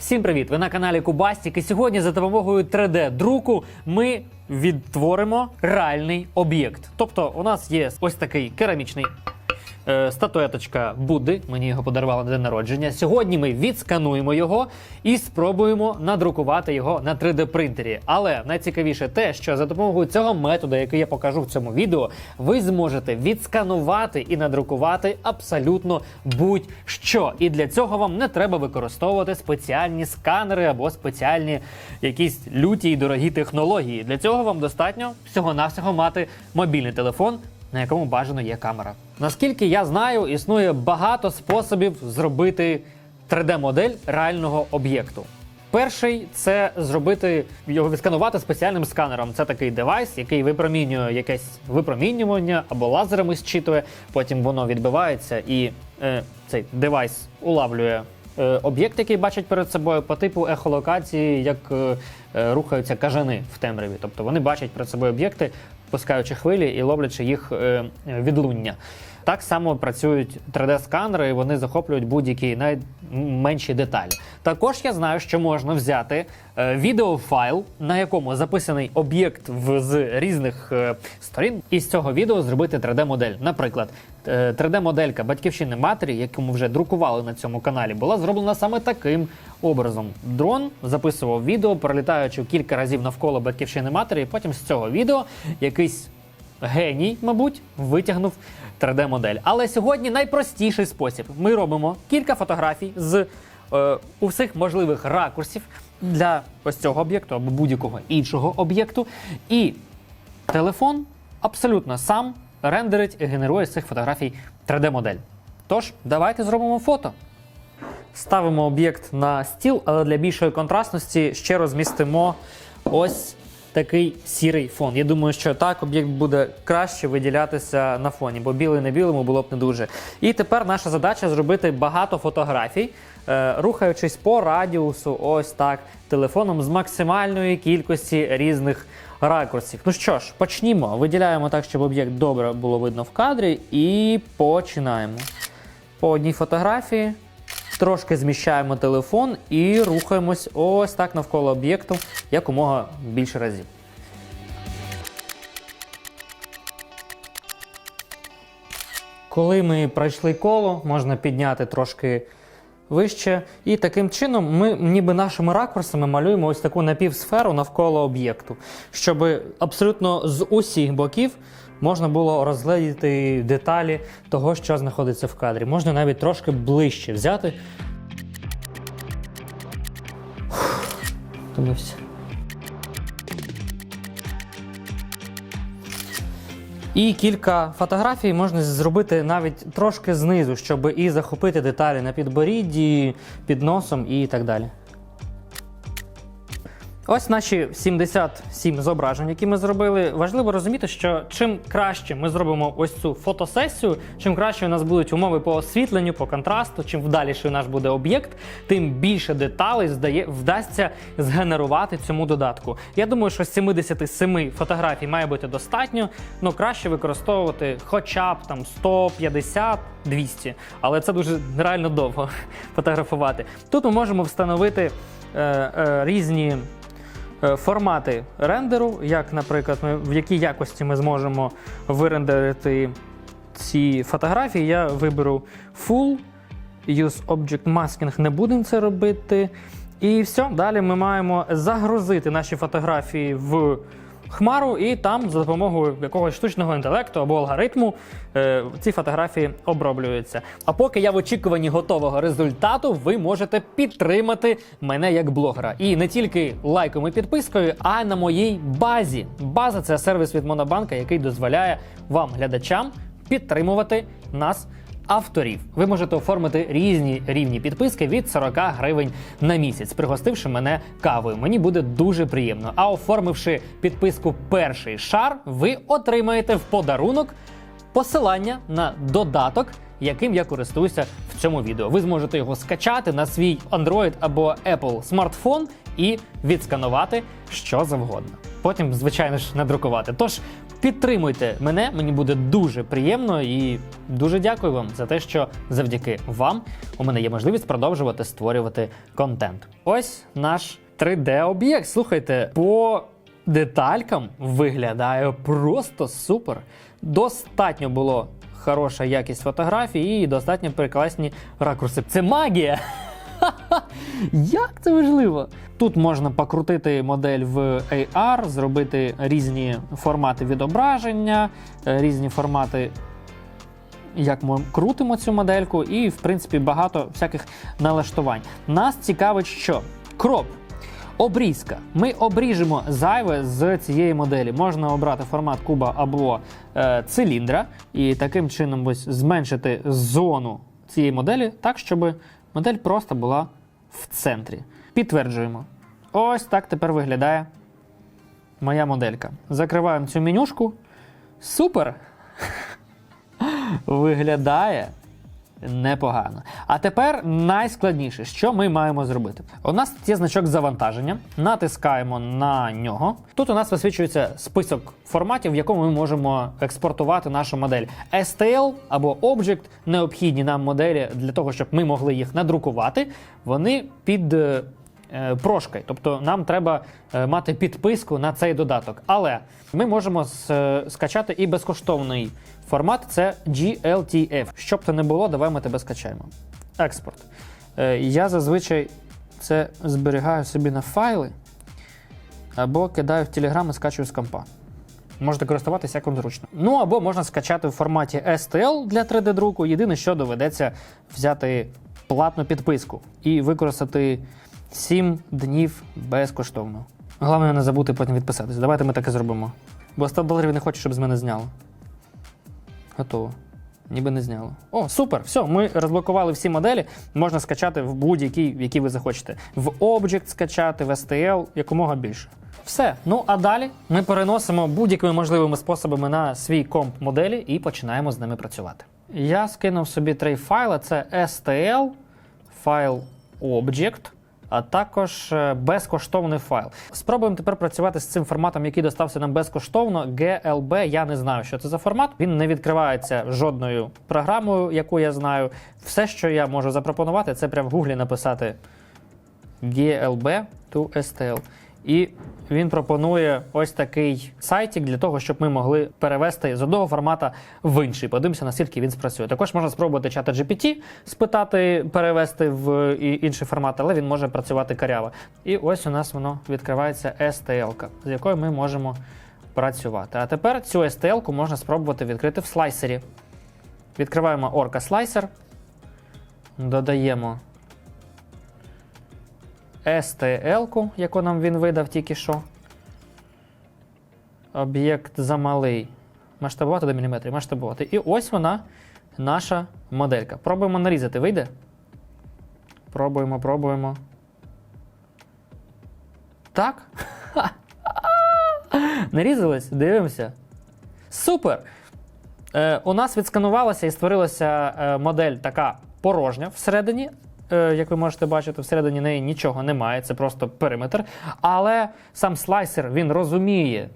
Всім привіт! Ви на каналі Кубастік. І сьогодні за допомогою 3D-друку ми відтворимо реальний об'єкт. Тобто, у нас є ось такий керамічний статуеточка Будди. Мені його подарували на день народження. Сьогодні ми відскануємо його і спробуємо надрукувати його на 3D-принтері. Але найцікавіше те, що за допомогою цього методу, який я покажу в цьому відео, ви зможете відсканувати і надрукувати абсолютно будь-що. І для цього вам не треба використовувати спеціальні сканери або спеціальні якісь люті і дорогі технології. Для цього вам достатньо всього-навсього мати мобільний телефон на якому бажано є камера. Наскільки я знаю, існує багато способів зробити 3D-модель реального об'єкту. Перший це зробити його відсканувати спеціальним сканером. Це такий девайс, який випромінює якесь випромінювання або лазерами зчитує. Потім воно відбивається, і е, цей девайс улавлює е, об'єкт, який бачить перед собою по типу ехолокації, як е, е, рухаються кажани в темряві. Тобто вони бачать перед собою об'єкти, пускаючи хвилі і ловлячи їх е, відлуння. Так само працюють 3D-сканери, і вони захоплюють будь-які найменші деталі. Також я знаю, що можна взяти е, відеофайл, на якому записаний об'єкт з різних е, сторін, і з цього відео зробити 3D-модель. Наприклад, е, 3D-моделька батьківщини матері, яку ми вже друкували на цьому каналі, була зроблена саме таким образом. Дрон записував відео, перелітаючи кілька разів навколо батьківщини матері, і потім з цього відео якийсь геній, мабуть, витягнув 3D-модель. Але сьогодні найпростіший спосіб. Ми робимо кілька фотографій з е, усіх можливих ракурсів для ось цього об'єкту або будь-якого іншого об'єкту. І телефон абсолютно сам рендерить і генерує з цих фотографій 3D-модель. Тож, давайте зробимо фото. Ставимо об'єкт на стіл, але для більшої контрастності ще розмістимо ось такий сірий фон. Я думаю, що так об'єкт буде краще виділятися на фоні, бо білий на білому було б не дуже. І тепер наша задача зробити багато фотографій, е, рухаючись по радіусу, ось так, телефоном з максимальної кількості різних ракурсів. Ну що ж, почнімо. Виділяємо так, щоб об'єкт добре було видно в кадрі, і починаємо. По одній фотографії. Трошки зміщаємо телефон і рухаємось ось так навколо об'єкту якомога більше разів. Коли ми пройшли коло, можна підняти трошки вище. І таким чином ми ніби нашими ракурсами малюємо ось таку напівсферу навколо об'єкту, щоб абсолютно з усіх боків можна було розглядіти деталі того, що знаходиться в кадрі. Можна навіть трошки ближче взяти. Втомився. І кілька фотографій можна зробити навіть трошки знизу, щоб і захопити деталі на підборідді, під носом і так далі. Ось наші 77 зображень, які ми зробили. Важливо розуміти, що чим краще ми зробимо ось цю фотосесію, чим краще у нас будуть умови по освітленню, по контрасту, чим вдаліший наш буде об'єкт, тим більше деталей здає, вдасться згенерувати цьому додатку. Я думаю, що 77 фотографій має бути достатньо, але краще використовувати хоча б там 150 200, але це дуже реально довго фотографувати. Тут ми можемо встановити е, е, різні формати рендеру, як, наприклад, ми, в якій якості ми зможемо вирендерити ці фотографії. Я виберу Full, Use Object Masking, не будемо це робити. І все, далі ми маємо загрузити наші фотографії в хмару, і там за допомогою якогось штучного інтелекту або алгоритму е, ці фотографії оброблюються. А поки я в очікуванні готового результату, ви можете підтримати мене як блогера. І не тільки лайком і підпискою, а й на моїй базі. База це сервіс від Монобанка, який дозволяє вам, глядачам, підтримувати нас авторів. Ви можете оформити різні рівні підписки від 40 гривень на місяць, пригостивши мене кавою. Мені буде дуже приємно. А оформивши підписку перший шар, ви отримаєте в подарунок посилання на додаток. Яким я користуюся в цьому відео. Ви зможете його скачати на свій Android або Apple смартфон і відсканувати що завгодно. Потім, звичайно ж, надрукувати. Тож Підтримуйте мене, мені буде дуже приємно і дуже дякую вам за те, що завдяки вам у мене є можливість продовжувати створювати контент. Ось наш 3D-об'єкт. Слухайте, по деталькам виглядає просто супер. Достатньо було хороша якість фотографій і достатньо прекрасні ракурси. Це магія! Як це важливо? Тут можна покрутити модель в AR, зробити різні формати відображення, е, різні формати, як ми крутимо цю модельку, і, в принципі, багато всяких налаштувань. Нас цікавить, що кроп. Обрізка. Ми обріжемо зайве з цієї моделі. Можна обрати формат куба або е, циліндра, і таким чином ось зменшити зону цієї моделі так, щоб модель просто була в центрі. Підтверджуємо. Ось так тепер виглядає моя моделька. Закриваємо цю менюшку. Супер! Виглядає непогано. А тепер найскладніше, що ми маємо зробити. У нас є значок завантаження, натискаємо на нього. Тут у нас висвічується список форматів, в якому ми можемо експортувати нашу модель. STL або Object необхідні нам моделі для того, щоб ми могли їх надрукувати. Вони під е, е, прошкою. Тобто нам треба е, мати підписку на цей додаток. Але ми можемо скачати і безкоштовний формат це GLTF. Щоб це не було, давай ми тебе скачаємо. Експорт. Е, Я зазвичай це зберігаю собі на файли або кидаю в Telegram і скачую з компа. Можете користуватися як вам зручно. Ну або можна скачати в форматі STL для 3D-друку. Єдине, що доведеться взяти платну підписку і використати 7 днів безкоштовно. Головне не забути потім відписатися. Давайте ми таке зробимо. Бо 100 доларів не хочу, щоб з мене зняло. Готово. Ніби не зняло. О, супер! Все, ми розблокували всі моделі. Можна скачати в будь-який, в який ви захочете. В Object скачати, в STL, якомога більше. Все. Ну а далі ми переносимо будь-якими можливими способами на свій комп моделі і починаємо з ними працювати. Я скинув собі три файли: це STL, файл Object, а також е, безкоштовний файл. Спробуємо тепер працювати з цим форматом, який достався нам безкоштовно. GLB, я не знаю, що це за формат. Він не відкривається жодною програмою, яку я знаю. Все, що я можу запропонувати, це прямо в гуглі написати GLB to STL. І він пропонує ось такий сайтик для того, щоб ми могли перевести з одного формата в інший. Подивимося, наскільки він спрацює. Також можна спробувати чата GPT, спитати, перевести в інший формат, але він може працювати каряво. І ось у нас воно відкривається STL, з якою ми можемо працювати. А тепер цю STL можна спробувати відкрити в слайсері. Відкриваємо Orca Slicer, додаємо STL-ку, яку нам він видав тільки що. Об'єкт замалий. Масштабувати до міліметрів, масштабувати. І ось вона, наша моделька. Пробуємо нарізати. Вийде? Пробуємо, пробуємо. Так? Нарізалось? Дивимося. Супер! Е, у нас відсканувалася і створилася е, модель така порожня всередині. Е, як ви можете бачити, всередині неї нічого немає, це просто периметр. Але сам слайсер він розуміє,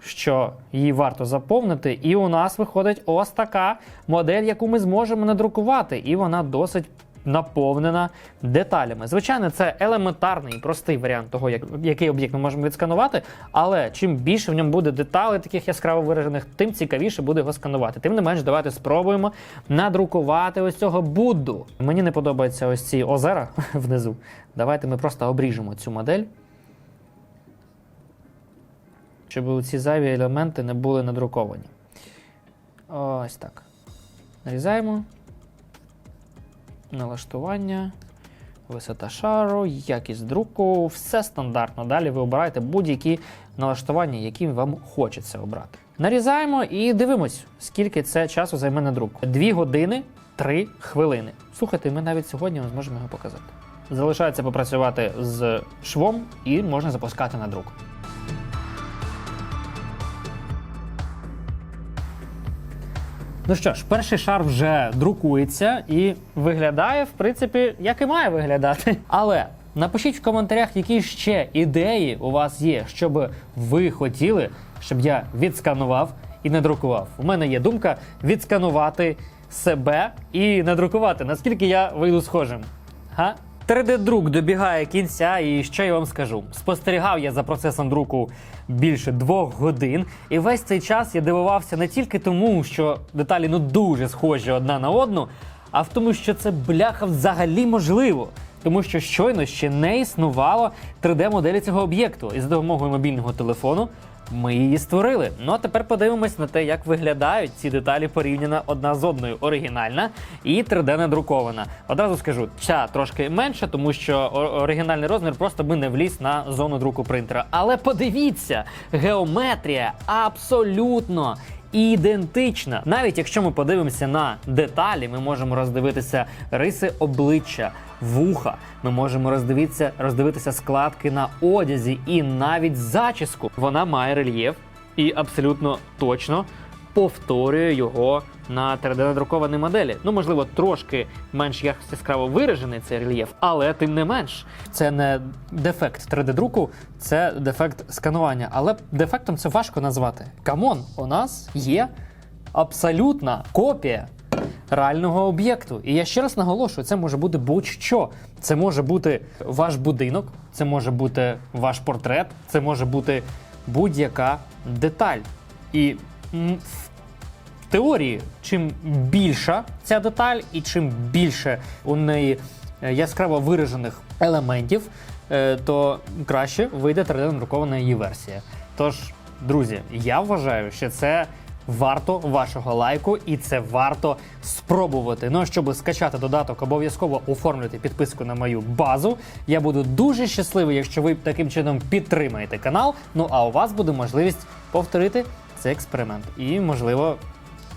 що її варто заповнити, і у нас виходить ось така модель, яку ми зможемо надрукувати, і вона досить наповнена деталями. Звичайно, це елементарний і простий варіант того, як, який об'єкт ми можемо відсканувати, але чим більше в ньому буде деталей, таких яскраво виражених, тим цікавіше буде його сканувати. Тим не менш, давайте спробуємо надрукувати ось цього Будду. Мені не подобаються ось ці озера внизу. Давайте ми просто обріжемо цю модель. Щоб ці зайві елементи не були надруковані. Ось так. Нарізаємо. Налаштування, висота шару, якість друку, все стандартно. Далі ви обираєте будь-які налаштування, які вам хочеться обрати. Нарізаємо і дивимось, скільки це часу займе на друк. Дві години, три хвилини. Слухайте, ми навіть сьогодні зможемо його показати. Залишається попрацювати з швом і можна запускати на друк. Ну що ж, перший шар вже друкується і виглядає, в принципі, як і має виглядати. Але напишіть в коментарях, які ще ідеї у вас є, щоб ви хотіли, щоб я відсканував і не друкував. У мене є думка відсканувати себе і не друкувати, наскільки я вийду схожим. Га? 3D-друк добігає кінця, і що я вам скажу? Спостерігав я за процесом друку більше двох годин, і весь цей час я дивувався не тільки тому, що деталі ну дуже схожі одна на одну, а в тому, що це бляха взагалі можливо. Тому що щойно ще не існувало 3D-моделі цього об'єкту, і за допомогою мобільного телефону ми її створили. Ну а тепер подивимось на те, як виглядають ці деталі порівняно одна з одною. Оригінальна і 3D надрукована. Одразу скажу, ця трошки менша, тому що оригінальний розмір просто би не вліз на зону друку принтера. Але подивіться, геометрія абсолютно. Ідентична, навіть якщо ми подивимося на деталі, ми можемо роздивитися риси обличчя, вуха. Ми можемо роздивитися, роздивитися складки на одязі і навіть зачіску. Вона має рельєф і абсолютно точно повторює його на 3D-надрукованій моделі. Ну, можливо, трошки менш яскраво виражений цей рельєф, але тим не менш, це не дефект 3D-друку, це дефект сканування. Але дефектом це важко назвати. Камон, у нас є абсолютна копія реального об'єкту. І я ще раз наголошую, це може бути будь-що. Це може бути ваш будинок, це може бути ваш портрет, це може бути будь-яка деталь. І в теорії, чим більша ця деталь, і чим більше у неї е, яскраво виражених елементів, е, то краще вийде 3D-надрукована її версія. Тож, друзі, я вважаю, що це варто вашого лайку, і це варто спробувати. Ну а щоб скачати додаток, обов'язково оформлюйте підписку на мою базу. Я буду дуже щасливий, якщо ви таким чином підтримаєте канал. Ну а у вас буде можливість повторити цей експеримент і, можливо,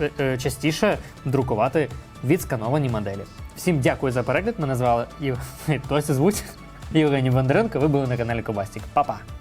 е, е, частіше друкувати відскановані моделі. Всім дякую за перегляд. Мене звали Єв... звуть Євгеній Бондаренко. Ви були на каналі Кобастік. Па-па!